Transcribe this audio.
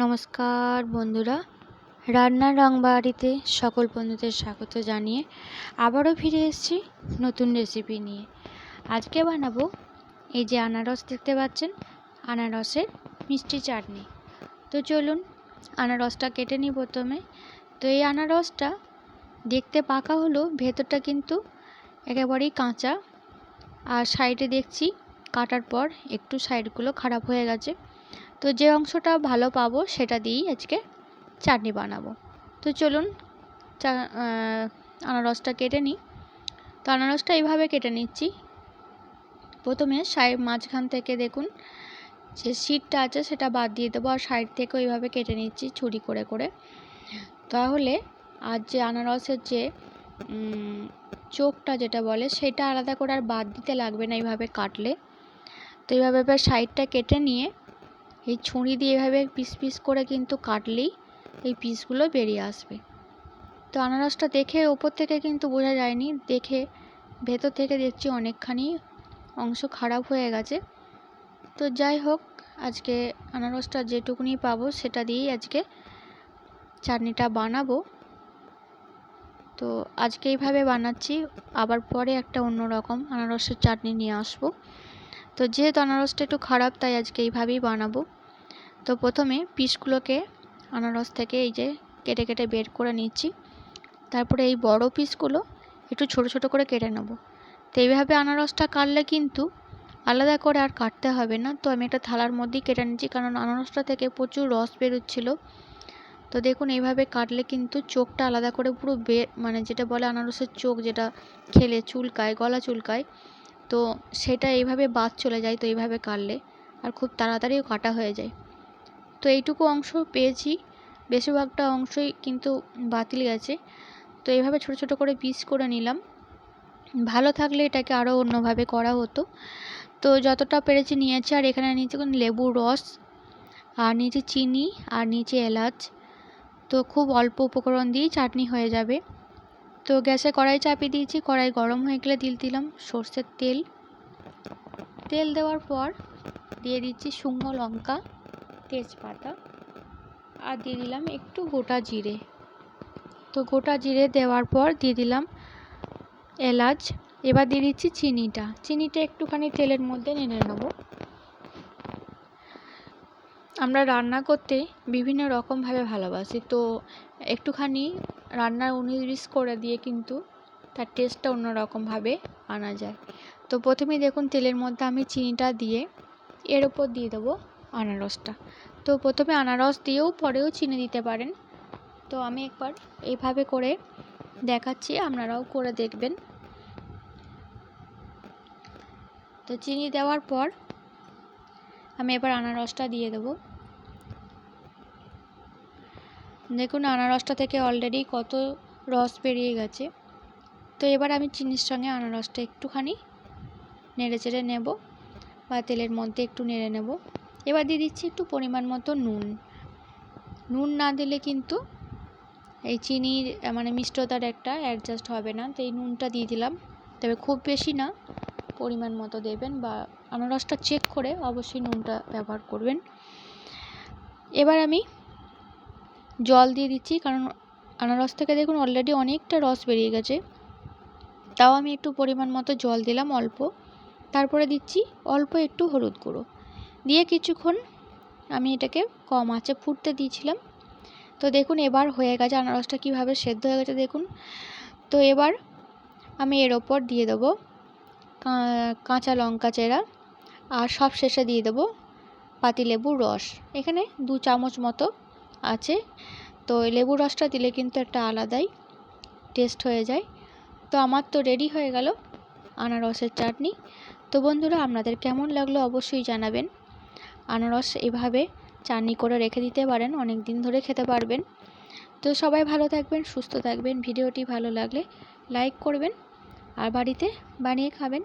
নমস্কার বন্ধুরা। রান্নার রং বাড়িতে সকল বন্ধুদের স্বাগত জানিয়ে আবারও ফিরে এসেছি নতুন রেসিপি নিয়ে। আজকে বানাবো এই যে আনারস দেখতে পাচ্ছেন, আনারসের মিষ্টি চাটনি। তো চলুন আনারসটা কেটে নিই প্রথমে। তো এই আনারসটা দেখতে পাকা হলো ভেতরটা কিন্তু একেবারেই কাঁচা। আর সাইডে দেখছি কাটার পর একটু সাইডগুলো খারাপ হয়ে গেছে। তো যে অংশটা ভালো পাবো সেটা দিয়েই আজকে চাটনি বানাবো। তো চলুন আনারসটা কেটে নিই। তো আনারসটা এইভাবে কেটে নিচ্ছি। প্রথমে সাইড মাঝখান থেকে দেখুন যে সিটটা আছে সেটা বাদ দিয়ে দেবো আর সাইড থেকে ওইভাবে কেটে নিচ্ছি ছুরি করে করে। তাহলে আর যে আনারসের যে চোখটা যেটা বলে সেটা আলাদা করে আর বাদ দিতে লাগবে না এইভাবে কাটলে। তো এইভাবে এবার সাইডটা কেটে নিয়ে এই ছুরি দিয়ে এভাবে পিস পিস করে কিন্তু কাটলেই এই পিসগুলো বেরিয়ে আসবে। তো আনারসটা দেখে ওপর থেকে কিন্তু বোঝা যায়নি। দেখে ভেতর থেকে দেখছি অনেকখানি অংশ খারাপ হয়ে গেছে। তো যাই হোক, আজকে আনারসটা যেটুকুনি পাবো সেটা দিয়েই আজকে চাটনিটা বানাবো। তো আজকে এইভাবে বানাচ্ছি, আবার পরে একটা অন্য রকম আনারসের চাটনি নিয়ে আসব। তো যেহেতু আনারসটা একটু খারাপ, তাই আজকে এইভাবেই বানাবো। তো প্রথমে পিসগুলোকে আনারস থেকে এই যে কেটে কেটে বের করে নিচ্ছি। তারপরে এই বড় পিসগুলো একটু ছোট ছোট করে কেটে নেব। তো এইভাবে আনারসটা কাটলে কিন্তু আলাদা করে আর কাটতে হবে না। তো আমি একটা থালার মধ্যেই কেটে নিচ্ছি, কারণ আনারসটা থেকে প্রচুর রস বেরোচ্ছিল। তো দেখুন, এইভাবে কাটলে কিন্তু চোখটা আলাদা করে পুরো বে মানে যেটা বলে আনারসের চোখ, যেটা খেলে, চুলকায়, গলা চুলকায়, তো সেটা এইভাবে বাদ চলে যায়, তো এইভাবে কাটলে। আর খুব তাড়াতাড়িও কাটা হয়ে যায়। তো এইটুকু অংশ পেয়েছি। বেশিরভাগটা অংশই কিন্তু বাতিল গেছে। তো এইভাবে ছোট ছোট করে পিস করে নিলাম। ভালো থাকলে এটাকে আরও অন্যভাবে করা হতো। তো যতটা পেরেছি নিয়েছি, আর এখানে নিয়েছি লেবুর রস, আর নিচে চিনি, আর নিচে এলাচ। তো খুব অল্প উপকরণ দিয়েই চাটনি হয়ে যাবে। তো গ্যাসে কড়াই চাপিয়ে দিয়েছি। কড়াই গরম হয়ে গেলে দিল দিলাম সর্ষের তেল। তেল দেওয়ার পর দিয়ে দিচ্ছি শুকনো লঙ্কা। তেজপাতা আর দিয়ে দিলাম একটু গোটা জিরে। তো গোটা জিরে দেওয়ার পর দিয়ে দিলাম এলাচ। এবার দিয়ে দিচ্ছি চিনিটা। চিনিটা একটুখানি তেলের মধ্যে নেড়ে নেব। আমরা রান্না করতে বিভিন্ন রকমভাবে ভালোবাসি। তো একটুখানি রান্নার উনিশ করে দিয়ে কিন্তু তার টেস্টটা অন্যরকমভাবে আনা যায়। তো প্রথমেই দেখুন তেলের মধ্যে আমি চিনিটা দিয়ে এর ওপর দিয়ে দেবো আনারসটা। তো প্রথমে আনারস দিয়েও পরেও চিনি দিতে পারেন। তো আমি একবার এইভাবে করে দেখাচ্ছি, আপনারাও করে দেখবেন। তো চিনি দেওয়ার পর আমি এবার আনারসটা দিয়ে দেব। দেখুন, আনারসটা থেকে অলরেডি কত রস বেরিয়ে গেছে। তো এবার আমি চিনির সঙ্গে আনারসটা একটুখানি নেড়ে চেড়ে নেব বা তেলের মধ্যে একটু নেড়ে নেব। এবার দিয়ে দিচ্ছি একটু পরিমাণ মতো নুন। নুন না দিলে কিন্তু এই চিনির মানে মিষ্টতার একটা অ্যাডজাস্ট হবে না। তো এই নুনটা দিয়ে দিলাম। তবে খুব বেশি না, পরিমাণ মতো দেবেন বা আনারসটা চেক করে অবশ্যই নুনটা ব্যবহার করবেন। এবার আমি জল দিয়ে দিচ্ছি, কারণ আনারস থেকে দেখুন অলরেডি অনেকটা রস বেরিয়ে গেছে। তাও আমি একটু পরিমাণ মতো জল দিলাম অল্প। তারপরে দিচ্ছি অল্প একটু হলুদ গুঁড়ো। দিয়ে কিছুক্ষণ আমি এটাকে কম আঁচে ফুটতে দিয়েছিলাম। তো দেখুন, এবার হয়ে গেছে আনারসটা কীভাবে সেদ্ধ হয়ে গেছে, দেখুন। তো এবার আমি এর ওপর দিয়ে দেবো কাঁচা লঙ্কা চেরা আর সব শেষে দিয়ে দেবো পাতিলেবুর রস। এখানে দু চামচ মতো আছে। তো লেবুর রসটা দিলে কিন্তু একটা আলাদাই টেস্ট হয়ে যায়। তো আমার তো রেডি হয়ে গেল আনারসের চাটনি। তো বন্ধুরা, আপনাদের কেমন লাগল অবশ্যই জানাবেন। আনারস এভাবে চাটনি করে রেখে দিতে পারেন, অনেক দিন ধরে খেতে পারবেন। তো সবাই ভালো থাকবেন, সুস্থ থাকবেন। ভিডিওটি ভালো লাগলে লাইক করবেন, আর বাড়িতে বানিয়ে খাবেন।